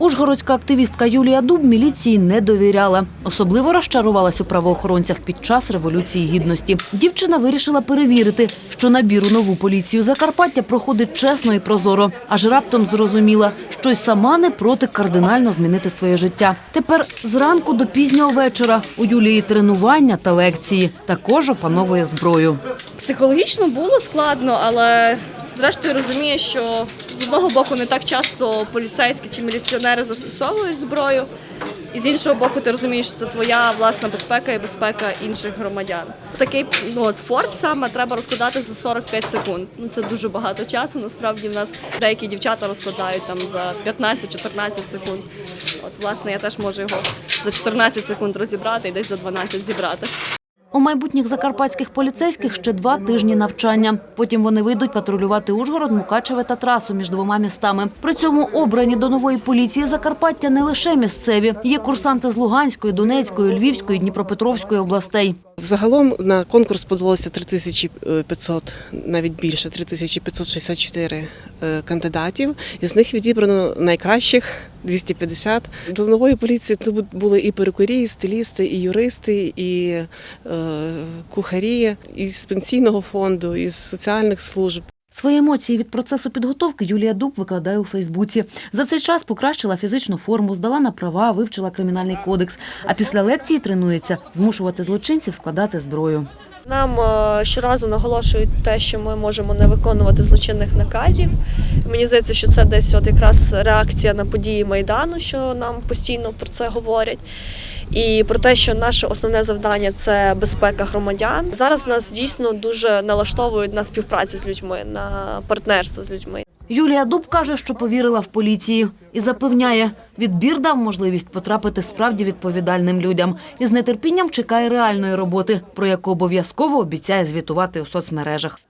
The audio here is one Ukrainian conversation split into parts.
Ужгородська активістка Юлія Дуб міліції не довіряла. Особливо розчарувалась у правоохоронцях під час Революції Гідності. Дівчина вирішила перевірити, що набір у нову поліцію Закарпаття проходить чесно і прозоро. Аж раптом зрозуміла, що й сама не проти кардинально змінити своє життя. Тепер зранку до пізнього вечора у Юлії тренування та лекції. Також опановує зброю. Психологічно було складно, але зрештою розумієш, що з одного боку не так часто поліцейські чи міліціонери застосовують зброю, і з іншого боку, ти розумієш, що це твоя власна безпека і безпека інших громадян. Такий ну, от форт саме треба розкладати за 45 секунд. Ну це дуже багато часу. Насправді в нас деякі дівчата розкладають там за 15-14 секунд. От, власне, я теж можу його за 14 секунд розібрати і десь за 12 зібрати. У майбутніх закарпатських поліцейських ще два тижні навчання. Потім вони вийдуть патрулювати Ужгород, Мукачеве та трасу між двома містами. При цьому обрані до нової поліції Закарпаття не лише місцеві. Є курсанти з Луганської, Донецької, Львівської, Дніпропетровської областей. Взагалом на конкурс подалося 3500, навіть більше 3564 е, кандидатів. Із них відібрано найкращих 250. До нової поліції бу- були і перукарі, і стилісти, і юристи, і е, кухарі, і з пенсійного фонду, і з соціальних служб. Свої емоції від процесу підготовки Юлія Дуб викладає у Фейсбуці. За цей час покращила фізичну форму, здала на права, вивчила кримінальний кодекс. А після лекції тренується змушувати злочинців складати зброю. Нам е, щоразу наголошують те, що ми можемо не виконувати злочинних наказів. Мені здається, що це десь от якраз реакція на події Майдану, що нам постійно про це говорять. І про те, що наше основне завдання це безпека громадян. Зараз нас дійсно дуже налаштовують на співпрацю з людьми, на партнерство з людьми. Юлія Дуб каже, що повірила в поліції і запевняє, відбір дав можливість потрапити справді відповідальним людям і з нетерпінням чекає реальної роботи, про яку обов'язково обіцяє звітувати у соцмережах.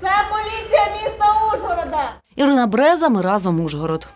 Це поліція міста Ужгорода. Ірина Бреза, ми разом Ужгород.